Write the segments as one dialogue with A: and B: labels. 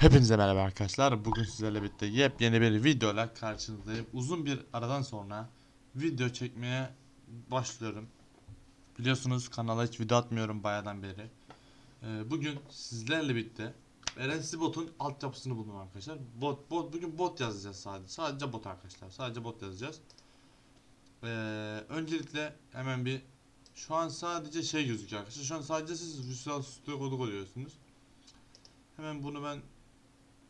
A: Hepinize merhaba arkadaşlar. Bugün sizlerle birlikte yepyeni bir videoyla karşınızdayım. Uzun bir aradan sonra video çekmeye başlıyorum. Biliyorsunuz kanala hiç video atmıyorum bayağıdan beri. Ee, bugün sizlerle birlikte RNC botun altyapısını buldum arkadaşlar. Bot, bot bugün bot yazacağız sadece. Sadece bot arkadaşlar. Sadece bot yazacağız. Ee, öncelikle hemen bir şu an sadece şey gözüküyor arkadaşlar. Şu an sadece siz Visual Studio kodu koyuyorsunuz. Hemen bunu ben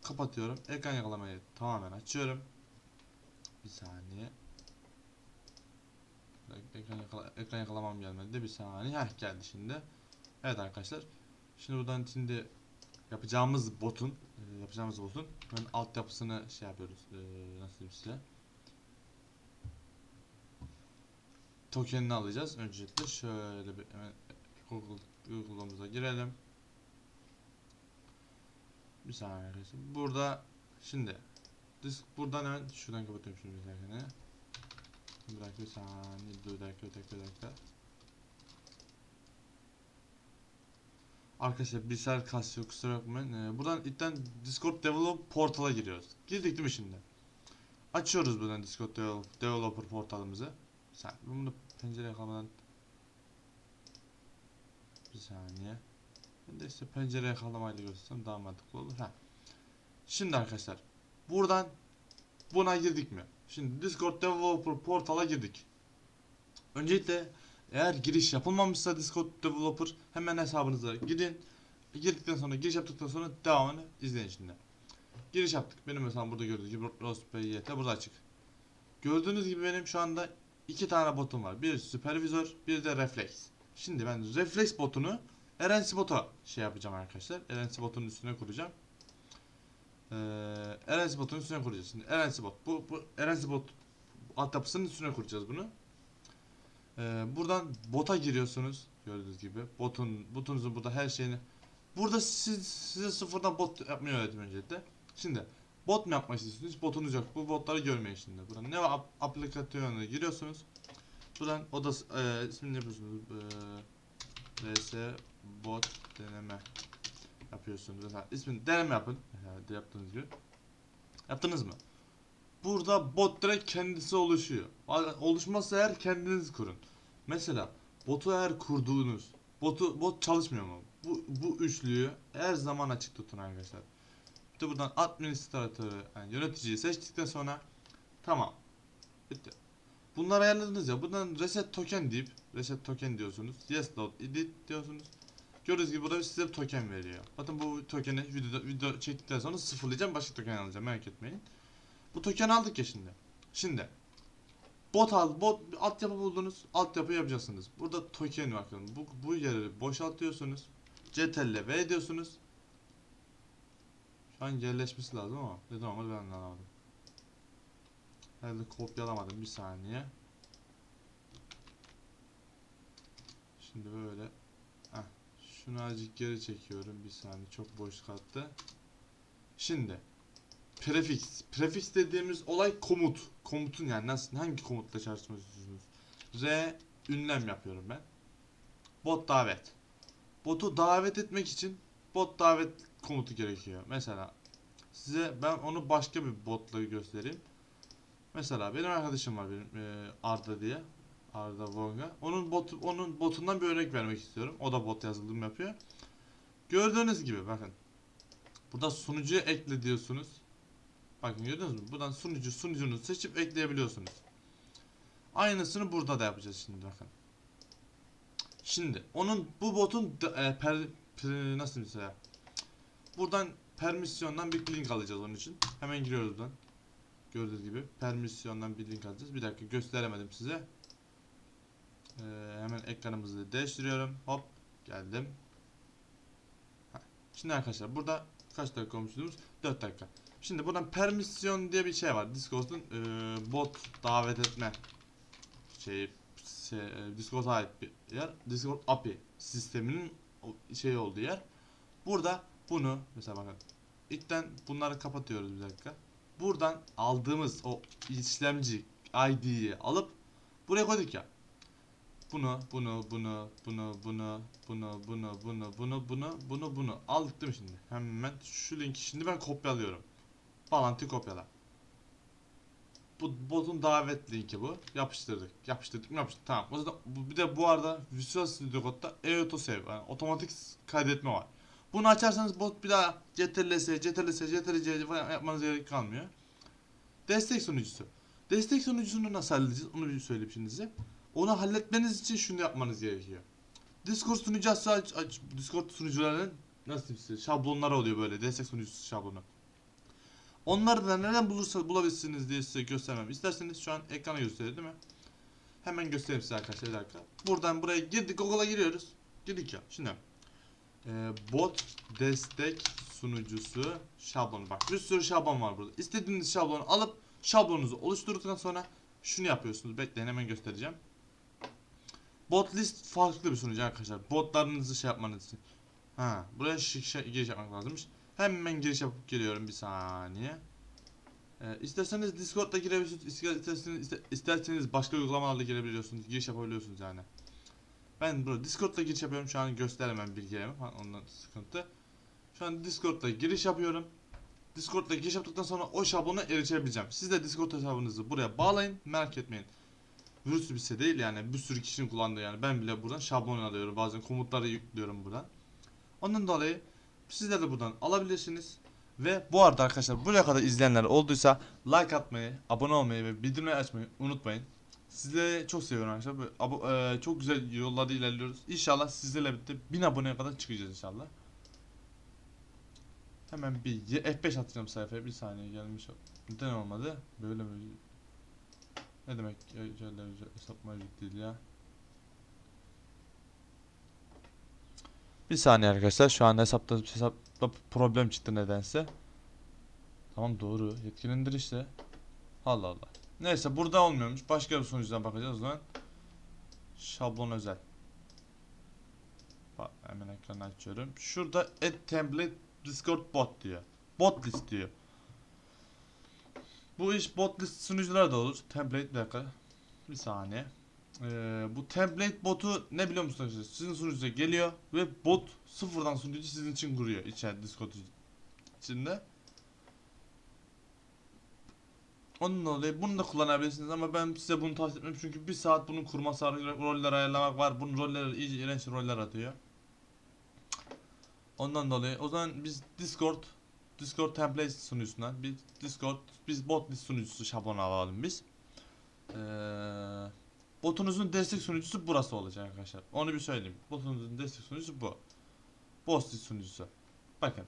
A: kapatıyorum. Ekran yakalamayı tamamen açıyorum. Bir saniye. Ekran, yakala, ekran yakalamam gelmedi. Bir saniye. Heh geldi şimdi. Evet arkadaşlar. Şimdi buradan şimdi yapacağımız botun e, yapacağımız botun hemen altyapısını şey yapıyoruz. E, nasıl diyeyim size? Tokenini alacağız. Öncelikle şöyle bir hemen Google Google'ımıza girelim. Bir saniye arkadaşlar. Burada şimdi disk buradan hemen şuradan kapatıyorum şimdi bir dakika. Bir dakika bir saniye. Bir dakika bir dakika bir dakika. Arkadaşlar bilgisayar kasıyor kusura bakmayın. Ee, buradan ilkten Discord Develop portala giriyoruz. Girdik değil mi şimdi? Açıyoruz buradan Discord Develop, Developer portalımızı. Sen bunu pencere yakalamadan bir saniye. Ben de işte pencere yakalamayla göstersem daha mantıklı olur. Ha. Şimdi arkadaşlar buradan buna girdik mi? Şimdi Discord Developer portala girdik. Öncelikle eğer giriş yapılmamışsa Discord Developer hemen hesabınıza gidin. Girdikten sonra giriş yaptıktan sonra devamını izleyin şimdi. Giriş yaptık. Benim mesela burada gördüğünüz gibi ROSPYT burada açık. Gördüğünüz gibi benim şu anda iki tane botum var. Bir süpervizör, bir de reflex. Şimdi ben reflex botunu RNC bota şey yapacağım arkadaşlar. RNC botunun üstüne kuracağım. Ee, RNC botunun üstüne kuracağız. Şimdi RNC bot. Bu, bu RNC bot altyapısının üstüne kuracağız bunu. Ee, buradan bota giriyorsunuz. Gördüğünüz gibi. Botun, botunuzun burada her şeyini. Burada siz, size sıfırdan bot yapmayı öğrettim öncelikle. Şimdi bot mu yapmak istiyorsunuz? Botunuz yok. Bu botları görmeyin şimdi. Buradan ne? Ap- aplikasyona giriyorsunuz. Buradan odası, e, ismini yapıyorsunuz. E, RS bot deneme yapıyorsunuz. Mesela deneme yapın. Mesela de yaptığınız gibi. Yaptınız mı? Burada bot direkt kendisi oluşuyor. Oluşmazsa eğer kendiniz kurun. Mesela botu eğer kurduğunuz botu bot çalışmıyor mu? Bu bu üçlüyü her zaman açık tutun arkadaşlar. İşte buradan administratörü yani yöneticiyi seçtikten sonra tamam. Bitti. Bunları ayarladınız ya. Buradan reset token deyip reset token diyorsunuz. Yes load edit diyorsunuz. Gördüğünüz gibi burada size bir token veriyor. Bakın bu tokeni video, video çektikten sonra sıfırlayacağım. Başka token alacağım. Merak etmeyin. Bu token aldık ya şimdi. Şimdi bot al, bot altyapı buldunuz. Altyapı yapacaksınız. Burada token bakın. Bu bu yeri boşaltıyorsunuz. CTRL V diyorsunuz. Şu an yerleşmesi lazım ama neden olmadı ben de anlamadım. Herhalde kopyalamadım bir saniye. Şimdi böyle şunu azıcık geri çekiyorum bir saniye çok boş kaldı. Şimdi prefix. Prefix dediğimiz olay komut. Komutun yani nasıl hangi komutla çalışmak istiyorsunuz? R ünlem yapıyorum ben. Bot davet. Botu davet etmek için bot davet komutu gerekiyor. Mesela size ben onu başka bir botla göstereyim. Mesela benim arkadaşım var benim e, Arda diye. Arda Vonga. Onun bot onun botundan bir örnek vermek istiyorum. O da bot yazılım yapıyor. Gördüğünüz gibi bakın. Burada sunucuya ekle diyorsunuz. Bakın gördünüz mü? Buradan sunucu sunucunu seçip ekleyebiliyorsunuz. Aynısını burada da yapacağız şimdi bakın. Şimdi onun bu botun e, per, per- nasıl mesela buradan permisyondan bir link alacağız onun için. Hemen giriyoruz buradan. Gördüğünüz gibi permisyondan bir link alacağız. Bir dakika gösteremedim size. Ee, hemen ekranımızı değiştiriyorum. Hop geldim. Şimdi arkadaşlar burada kaç dakika olmuşuz? 4 dakika. Şimdi buradan permisyon diye bir şey var. Discord'un e, bot davet etme şey, şey e, Discord'a ait bir yer. Discord API sisteminin şey olduğu yer. Burada bunu mesela bakın ilkten bunları kapatıyoruz bir dakika. Buradan aldığımız o işlemci ID'yi alıp buraya koyduk ya. Bunu, bunu, bunu, bunu, bunu, bunu, bunu, bunu, bunu, bunu, bunu, bunu aldık değil mi şimdi? Hemen şu linki şimdi ben kopyalıyorum. Bağlantıyı kopyala. Bu botun davet linki bu. Yapıştırdık. Yapıştırdık mı yapıştırdık. Tamam. O zaman bir de bu arada Visual Studio Code'da e-auto save yani otomatik kaydetme var. Bunu açarsanız bot bir daha CTRL-S, CTRL-S, CTRL-C falan yapmanız gerek kalmıyor. Destek sunucusu. Destek sunucusunu nasıl halledeceğiz? Onu bir söyleyeyim şimdi size. Onu halletmeniz için şunu yapmanız gerekiyor. Discord sunucusu aç, aç Discord sunucularının nasıl diyeyim size şablonları oluyor böyle destek sunucusu şablonu. Onları da nereden bulursa bulabilirsiniz diye size göstermem. İsterseniz şu an ekrana gösteriyor değil mi? Hemen göstereyim size arkadaşlar bir dakika. Buradan buraya girdik Google'a giriyoruz. Girdik ya. Şimdi e, bot destek sunucusu şablonu. Bak bir sürü şablon var burada. İstediğiniz şablonu alıp şablonunuzu oluşturduktan sonra şunu yapıyorsunuz. Bekleyin hemen göstereceğim. Bot list farklı bir sunucu arkadaşlar. Botlarınızı şey yapmanız için. Ha, buraya şi- şey, giriş yapmak lazımmış. Hemen giriş yapıp geliyorum bir saniye. Ee, isterseniz Discord'da girebiliyorsunuz. İsterseniz, iste- isterseniz başka uygulamalarla girebiliyorsunuz. Giriş yapabiliyorsunuz yani. Ben burada Discord'da giriş yapıyorum. Şu an gösteremem bilgilerimi falan ondan sıkıntı. Şu an Discord'da giriş yapıyorum. Discord'da giriş yaptıktan sonra o şablona erişebileceğim. Siz de Discord hesabınızı buraya bağlayın. Merak etmeyin. Virüs bir şey değil yani bir sürü kişinin kullandığı yani ben bile buradan şablon alıyorum bazen komutları yüklüyorum buradan. Ondan dolayı sizler de buradan alabilirsiniz. Ve bu arada arkadaşlar buraya kadar izleyenler olduysa like atmayı, abone olmayı ve bildirimleri açmayı unutmayın. Sizleri çok seviyorum arkadaşlar. Böyle abo- e, çok güzel yollarda ilerliyoruz. İnşallah sizlerle birlikte 1000 aboneye kadar çıkacağız inşallah. Hemen bir ye- F5 atacağım sayfaya. Bir saniye gelmiş. Neden olmadı? Böyle böyle. Ne demek ya şöyle hesap mevcut değil ya. Bir saniye arkadaşlar. Şu an hesapta hesapta problem çıktı nedense. Tamam doğru. Yetkilendir işte. Allah Allah. Neyse burada olmuyormuş. Başka bir sonuçtan bakacağız o zaman. Şablon özel. Bak hemen ekranı açıyorum. Şurada add template discord bot diyor. Bot list diyor. Bu iş bot list sunuculara da olur. Template bir dakika. Bir saniye. Ee, bu template botu ne biliyor musunuz? Sizin sunucunuza geliyor ve bot sıfırdan sunucu sizin için kuruyor içeride Discord içinde. Onun dolayı bunu da kullanabilirsiniz ama ben size bunu tavsiye etmem çünkü bir saat bunun kurması roller ayarlamak var. Bunun rolleri iyice iğrenç roller atıyor. Ondan dolayı o zaman biz Discord Discord template sunucusundan bir Discord biz bot list sunucusu şablonu alalım biz. Ee, botunuzun destek sunucusu burası olacak arkadaşlar. Onu bir söyleyeyim. Botunuzun destek sunucusu bu. Bot list sunucusu. Bakın.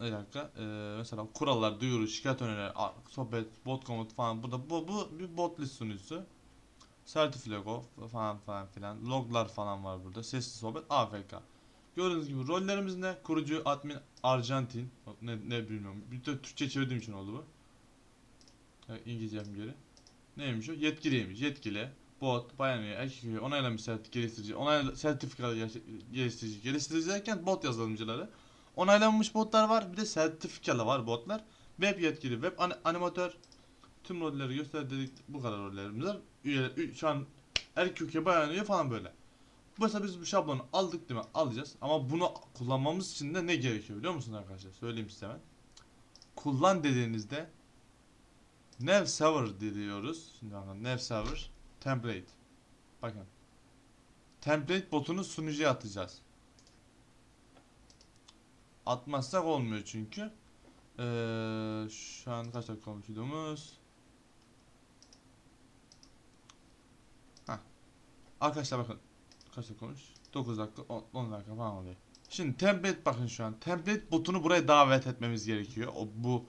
A: Bir dakika. Ee, mesela kurallar, duyuru, şikayet önerileri, sohbet, bot komut falan. Burada bu, bu bir bot list sunucusu. Certiflego falan falan filan. Loglar falan var burada. Sesli sohbet, AFK. Gördüğünüz gibi rollerimiz ne? Kurucu, admin, Arjantin. Ne, ne bilmiyorum. Bir de Türkçe çevirdiğim için oldu bu. Evet, İngilizcem geri. Neymiş o? Yetkiliymiş. Yetkili. Bot, bayan üye, erkek üye, onaylamış sertif geliştirici, onayla sertifikalı gel- geliştirici, geliştirici derken bot yazılımcıları. Onaylanmış botlar var, bir de sertifikalı var botlar. Web yetkili, web an- animatör, tüm rolleri göster dedik, bu kadar rollerimiz var. Üyeler, şu an erkek üye, bayan üye falan böyle. Mesela biz bu şablonu aldık değil mi? Alacağız. Ama bunu kullanmamız için de ne gerekiyor biliyor musunuz arkadaşlar? Söyleyeyim size hemen. Kullan dediğinizde Nav server diyoruz. Şimdi bakın nav server template. Bakın. Template botunu sunucuya atacağız. Atmazsak olmuyor çünkü. Ee, şu an kaç dakika olmuş videomuz? Heh. Arkadaşlar bakın. Kaç dakika olmuş? 9 dakika, 10, 10 dakika falan oluyor. Şimdi template bakın şu an. Template botunu buraya davet etmemiz gerekiyor. O bu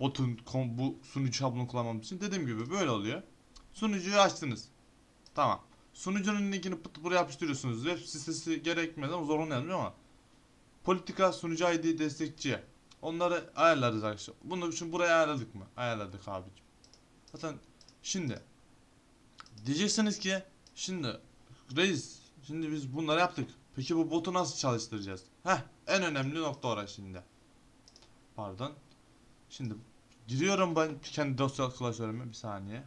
A: botun bu sunucu şablonu kullanmamız için dediğim gibi böyle oluyor. Sunucuyu açtınız. Tamam. Sunucunun linkini pıt buraya yapıştırıyorsunuz. Web sitesi gerekmez ama zorunlu yazmıyor ama. Politika sunucu ID destekçi. Onları ayarlarız arkadaşlar. Bunu için buraya ayarladık mı? Ayarladık abicim. Zaten şimdi diyeceksiniz ki şimdi reis Şimdi biz bunları yaptık. Peki bu botu nasıl çalıştıracağız? Heh en önemli nokta orası şimdi. Pardon. Şimdi giriyorum ben kendi dosya klasörüme bir saniye.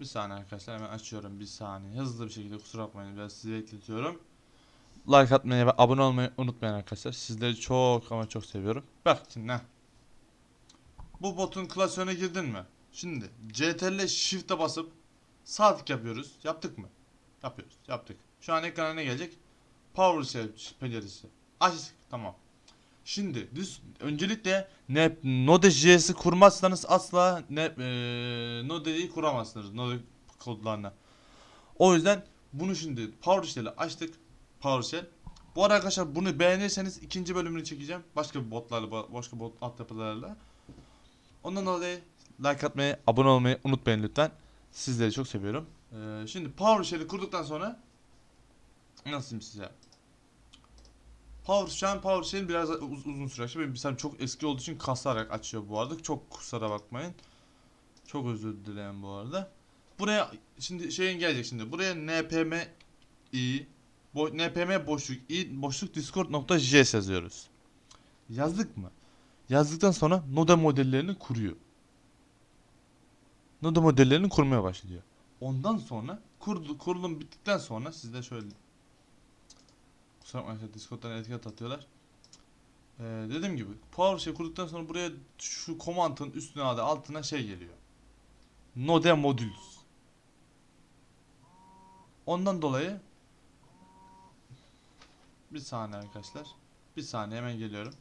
A: Bir saniye arkadaşlar hemen açıyorum bir saniye. Hızlı bir şekilde kusura bakmayın biraz sizi bekletiyorum. Like atmayı ve abone olmayı unutmayın arkadaşlar. Sizleri çok ama çok seviyorum. Bak şimdi heh. Bu botun klasörüne girdin mi? Şimdi CTRL Shift'e basıp sağ tık yapıyoruz. Yaptık mı? Yapıyoruz. Yaptık. Şu an ekrana ne gelecek? PowerShell penceresi. Açtık. Tamam. Şimdi düz öncelikle ne Node.js'i kurmazsanız asla ne e, Node'yi kuramazsınız Node kodlarına. O yüzden bunu şimdi PowerShell'i açtık. PowerShell. Bu arada arkadaşlar bunu beğenirseniz ikinci bölümünü çekeceğim. Başka bir botlarla, başka bot altyapılarla. Ondan dolayı like atmayı, abone olmayı unutmayın lütfen. Sizleri çok seviyorum. Ee, şimdi PowerShell'i kurduktan sonra nasıl diyeyim size? Power şu an PowerShell biraz uz- uzun süre açıyor. Benim bilgisayarım çok eski olduğu için kasarak açıyor bu arada. Çok kusura bakmayın. Çok özür dilerim bu arada. Buraya şimdi şeyin gelecek şimdi. Buraya npm i bo, npm boşluk i boşluk discord.js yazıyoruz. Yazdık mı? Yazdıktan sonra Node modellerini kuruyor. Node modellerini kurmaya başlıyor. Ondan sonra kurdu, kurulum bittikten sonra sizde şöyle Kusura bakmayın Discord'dan etiket atıyorlar. Ee, dediğim gibi PowerShell kurduktan sonra buraya şu komandın üstüne adı altına şey geliyor. Node Modules. Ondan dolayı bir saniye arkadaşlar. Bir saniye hemen geliyorum.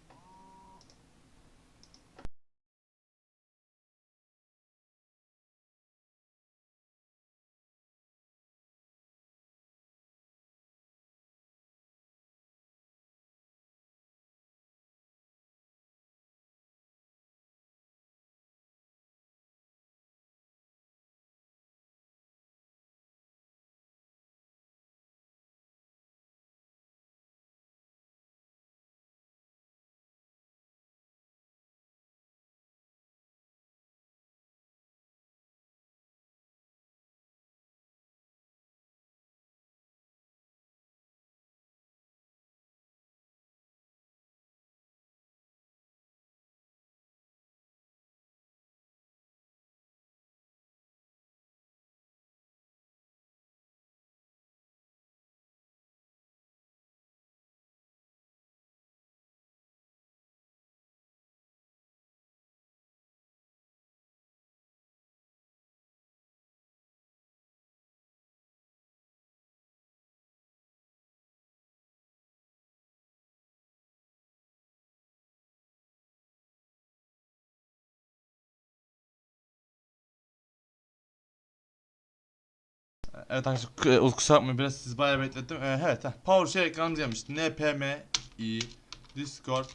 A: Evet arkadaşlar e, kusura bakmayın biraz sizi bayağı beklettim. Ee, evet heh, PowerShell ekranımız gelmiş. npm i discord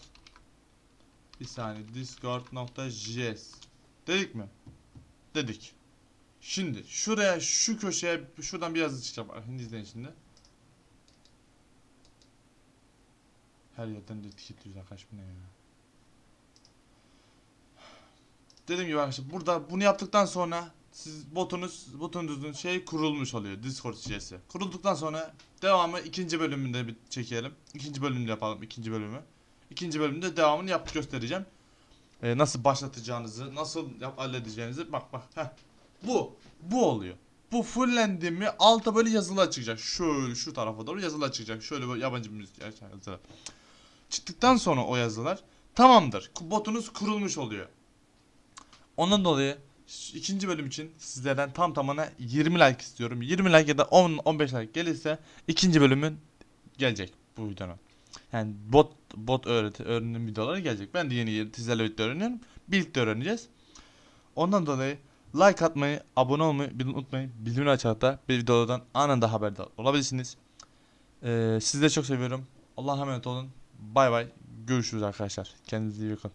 A: bir saniye discord.js dedik mi? Dedik. Şimdi şuraya şu köşeye şuradan bir yazı çıkacak. Bakın izleyin şimdi. Her yerden de etiket arkadaş bu ne ya? Dediğim gibi arkadaşlar burada bunu yaptıktan sonra siz botunuz botunuzun şey kurulmuş oluyor Discord JS'i. Kurulduktan sonra devamı ikinci bölümünde bir çekelim. İkinci bölümde yapalım ikinci bölümü. İkinci bölümde devamını yapıp göstereceğim. Ee, nasıl başlatacağınızı, nasıl yap halledeceğinizi bak bak. Heh. Bu bu oluyor. Bu fullendi mi alta böyle yazılar çıkacak. Şöyle şu tarafa doğru yazılar çıkacak. Şöyle böyle yabancı müzik yazılar. Çıktıktan sonra o yazılar tamamdır. Botunuz kurulmuş oluyor. Ondan dolayı ikinci bölüm için sizlerden tam tamına 20 like istiyorum. 20 like ya da 10 15 like gelirse ikinci bölümün gelecek bu videonun. Yani bot bot öğreti öğrenim videoları gelecek. Ben de yeni yeni sizlerle birlikte öğreniyorum. Birlikte öğreneceğiz. Ondan dolayı like atmayı, abone olmayı unutmayın. Bildirim açarak da bir videodan anında haberdar olabilirsiniz. Ee, sizi de çok seviyorum. Allah'a emanet olun. Bay bay. Görüşürüz arkadaşlar. Kendinize iyi bakın.